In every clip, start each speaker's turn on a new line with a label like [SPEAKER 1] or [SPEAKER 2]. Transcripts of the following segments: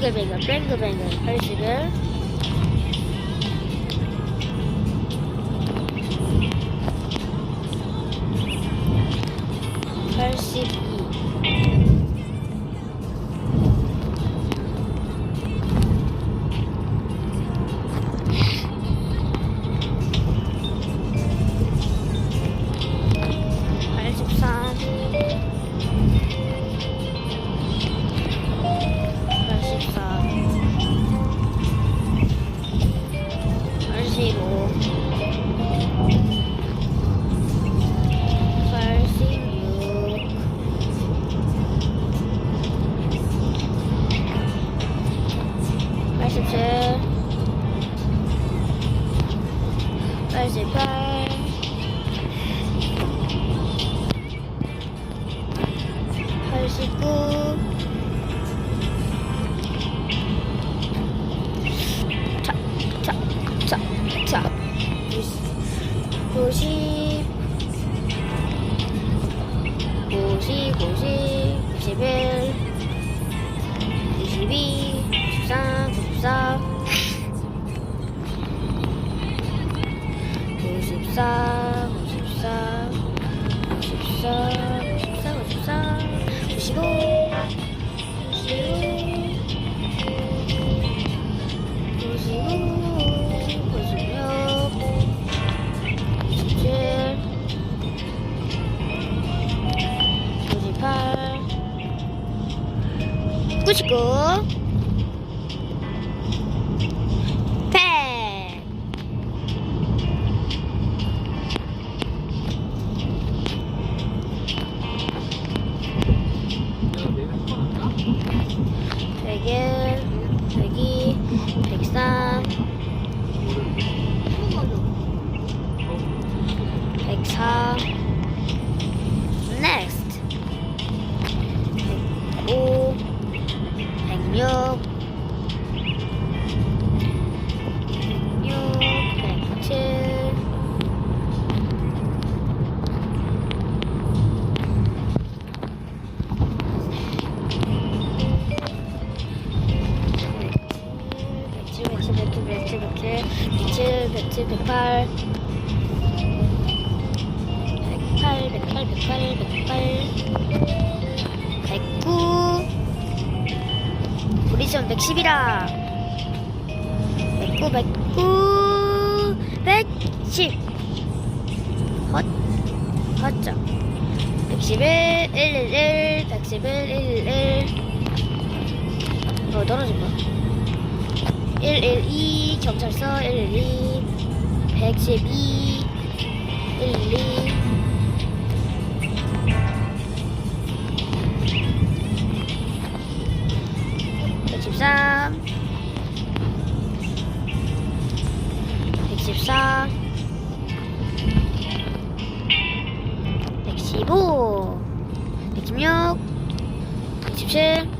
[SPEAKER 1] 뱅글뱅글 뱅글뱅글. 팔씨를 팔씨 খুশি 구구구구 안녕. 109, 110. 헛, 맞죠? 111, 111, 111, 111. 어, 떨어진 거. 112, 경찰서 112, 112, 112. 집사 114 115 116 117 117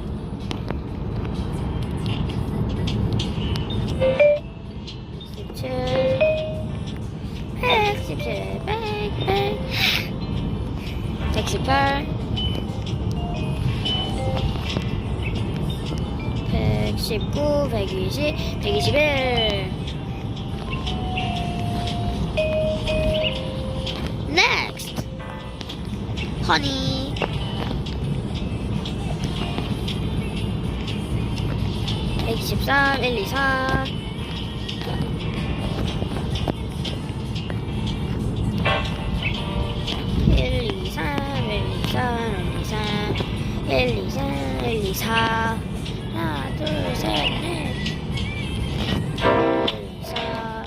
[SPEAKER 1] 어떡하니? 백십삼, 일이사. 일이삼, 일이삼, 일이삼, 일이삼, 일이사. 하나, 둘, 셋, 넷. 1,2,4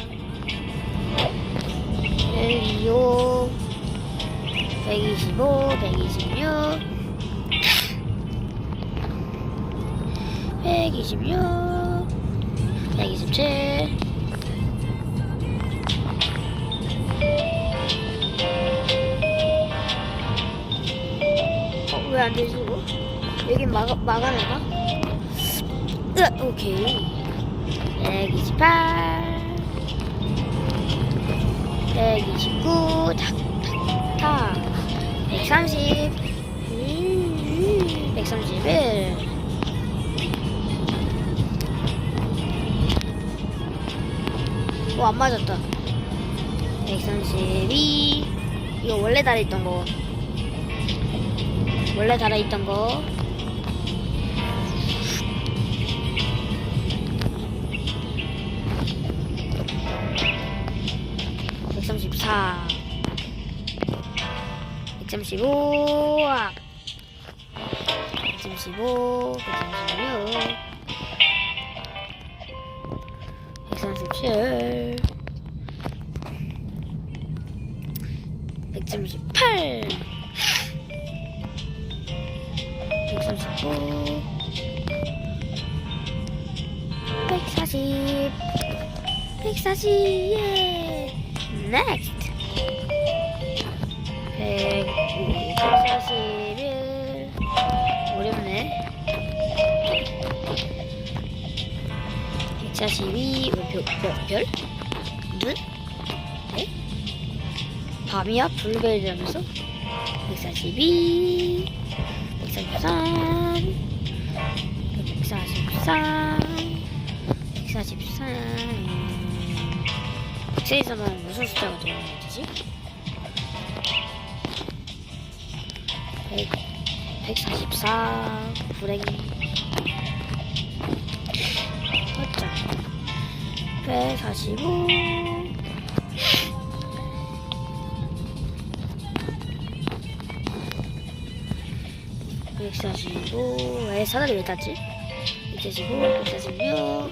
[SPEAKER 1] 1,2,5 125, 126 126 127 어, 왜안 되지 이거? 여긴 막아 막아내나? 으 오케이. 128 129 탁탁탁 130 음, 131 오, 안 맞았다. 132. 이거 원래 달아있던 거. 원래 달아있던 거. (134) 1.15 1.15 1.16 137 138 139 140 140 예. 넥스트 100 41 어렵네 142 별? 별? 별? 눈? 네? 밤이야? 블루베리라면서? 142 143 143 143 143에서는 무슨 숫자가 들어가야 되지? 100, 144 불행 어쩌 145 145 왜 사다리 왜 땄지? 145 146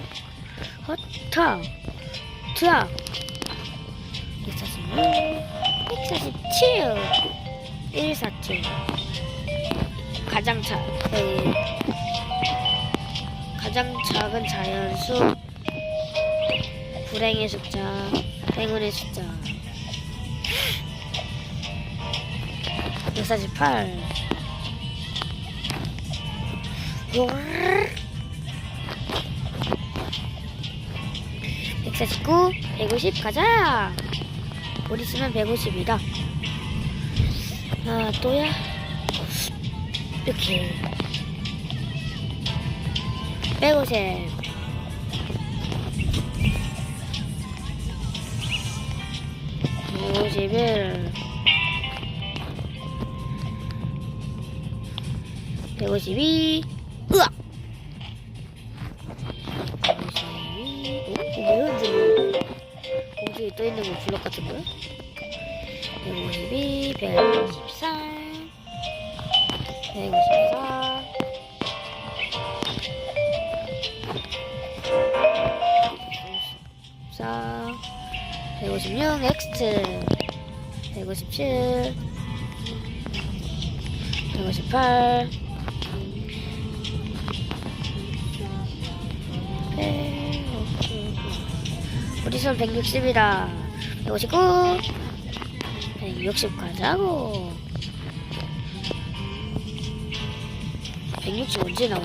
[SPEAKER 1] 허타 트악 146 147 147 가장 작 에, 가장 작은 자연수 불행의 숫자 행운의 숫자 148 149, 150 가자. 우리 쓰면 150이다. 아 또야. 이렇게. 150. 백오십일, 백오십이, 으악! 152. 어? 왜 흔들려? 공중에 떠 있는 거 블럭 같은 거야? 152, 153, 154. 154, 156, 넥스트. 157, 158, 네, 우리 손 160이다. 159. 160 가자고. 160 언제 나오?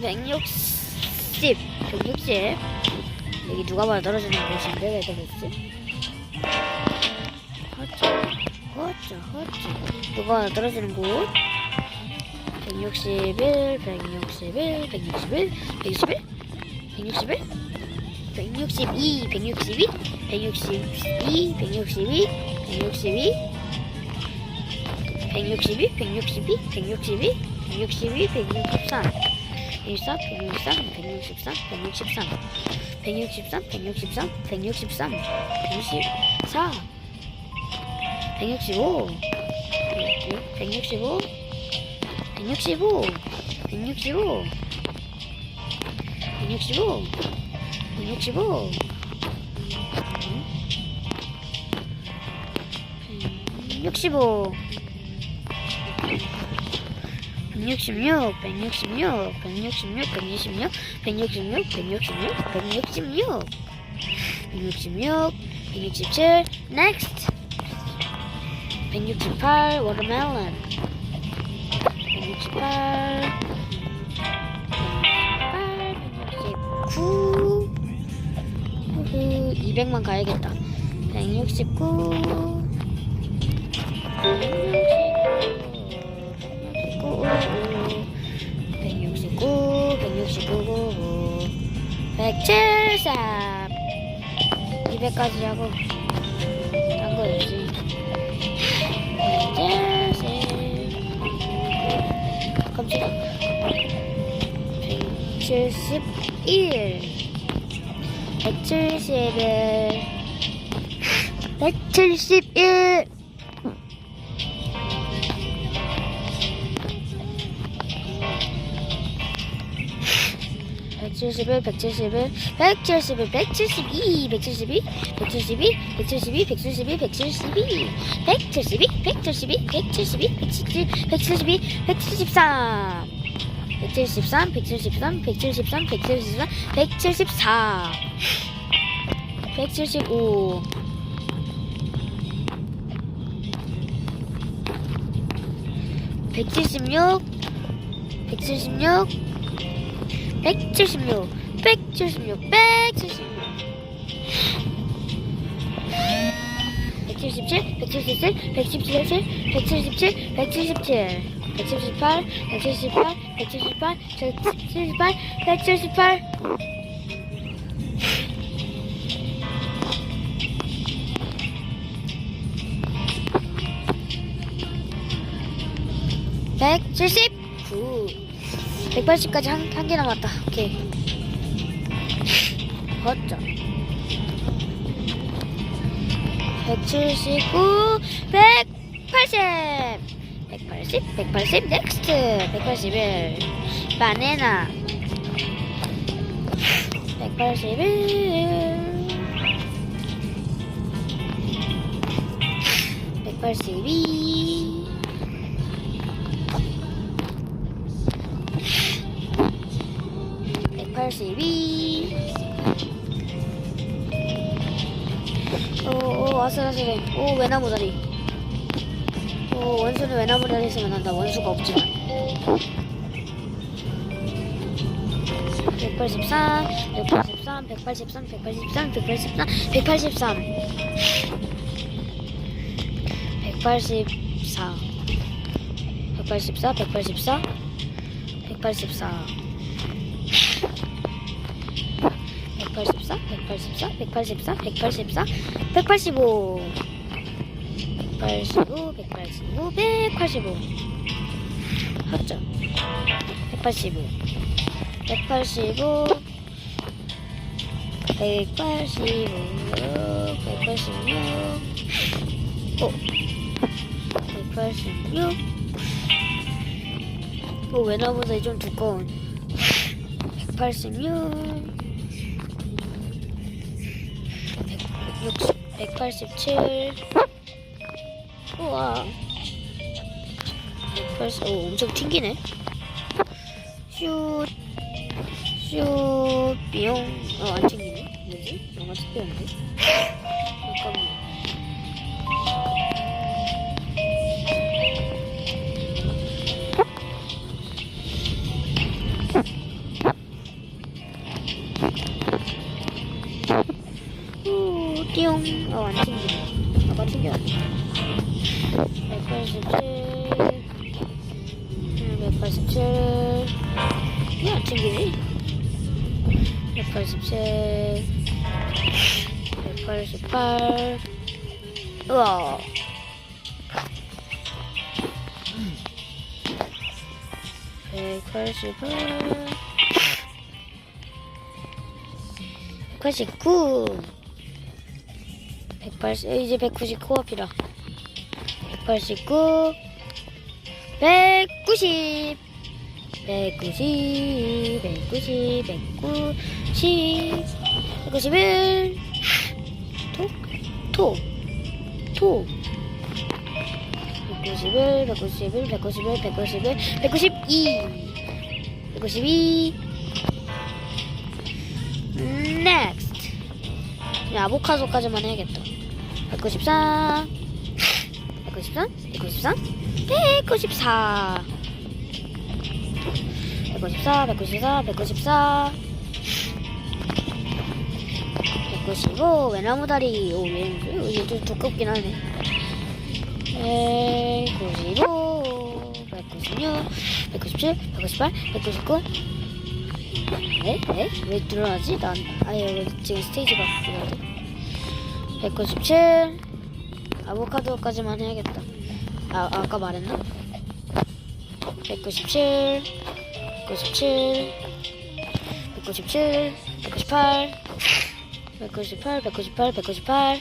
[SPEAKER 1] 160. 160. 여기 누가 봐도 떨어지는 곳인데 왜 그랬지? 허쩌, 허쩌, 허쩌. 누가 봐도 떨어지는 곳. 161, 161, 161, 161, 161, 162, 162, 162, 162, 162, 162, 162, 162, 162, 163, 164, 163, 163, 163, 163, 163, 163, 164, 165, 165, 165, 165, 165, 165, 165, 166, 166, 166, 126, 166, 166, 166, 166, 167, next. 168, watermelon. 168 169 후후 200만 가야겠다 169 169 169 173 200까지 하고 딴 거였지 170 깜짝이야 171 171 171 171, 171, 171, 172, 172, 172, 172, 172, 172, 172, 172, 172, 172, 172, 173, 173, 173, 173, 174, 174, 175, 176, 176, 176, 176, 176, 177, 177, 177, 177, 177, 178, 178, 178, 178, 178. 백칠십구 180까지 한, 한 개 남았다. 오케이. 어쩌. 179, 180. 180, 180, 넥스트. 181. 바나나. 181. 182. 182. 오, 오, 아슬아슬해. 오, 외나무다리. 오, 원수는 외나무다리 있으면 한다. 원수가 없지만. 183, 183, 183, 183, 183, 183. 184. 184, 184, 184. 184, 184, 184, 184, 185, 185, 185, 185. 합죠. 185, 185, 185, 186, 오, 186. 오, 왜나보다 좀 두꺼운. 186. 160, 187 우와. 180, 오. 엄청 튕기네. 슛, 슛, 삐용 어, 안 튕기네. 뭐지? 영화 특별한데? 180은 189 180 이제 190 코앞이라. 189 190 190 190 190 191 톡톡톡. 191 191 191 191 192 192 next 아보카도까지만 해야겠다. 193, 193, 193, 194, 154, 194, 194. 195, 외나무다리. 오, 얘는, 얘좀 두껍긴 하네. 195, 196, 197, 198, 199. 에? 에? 왜 늘어나지? 난, 아예 왜 지금 스테이지가 바뀌거든. 197, 아보카도까지만 해야겠다. 아, 아까 말했나? 197, 197, 197, 198, 198, 198, 198.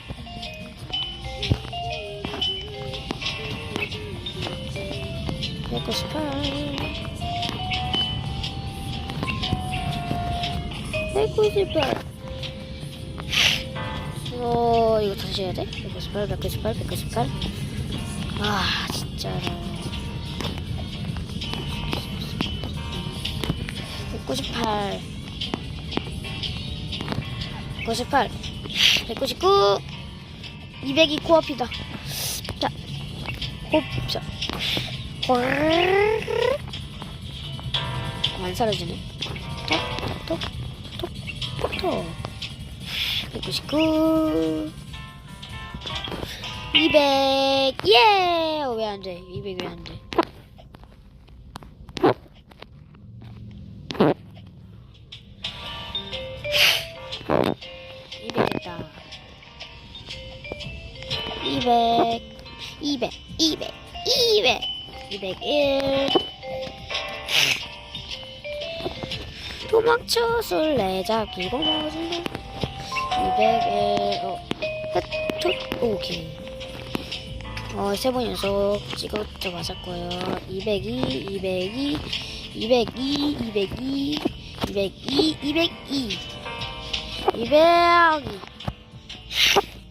[SPEAKER 1] 백구십팔 어 이거 다시 해야 돼? 198, 198, 198. 아 진짜로. 198 198 199 202 코앞이다. 자 곱 자 안 사라지네 톡톡톡 톡 톡 199 200 예! 왜 안 돼? 200 왜 안 돼? 201. 도망쳐 술래잡기 고마워질래 201, 어, 헷, 툭, 오케이. 어, 세 번 연속 찍었죠, 맞았고요. 202, 202, 202, 202, 202, 202. 200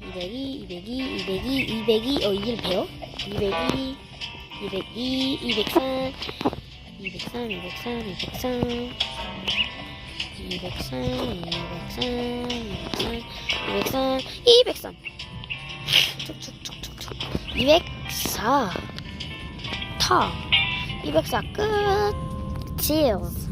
[SPEAKER 1] 202 202 202 202 어 이길 배워? 202 202 203 203 203 203 203 203 203 203 쭉쭉쭉쭉쭉 204타204끝 치즈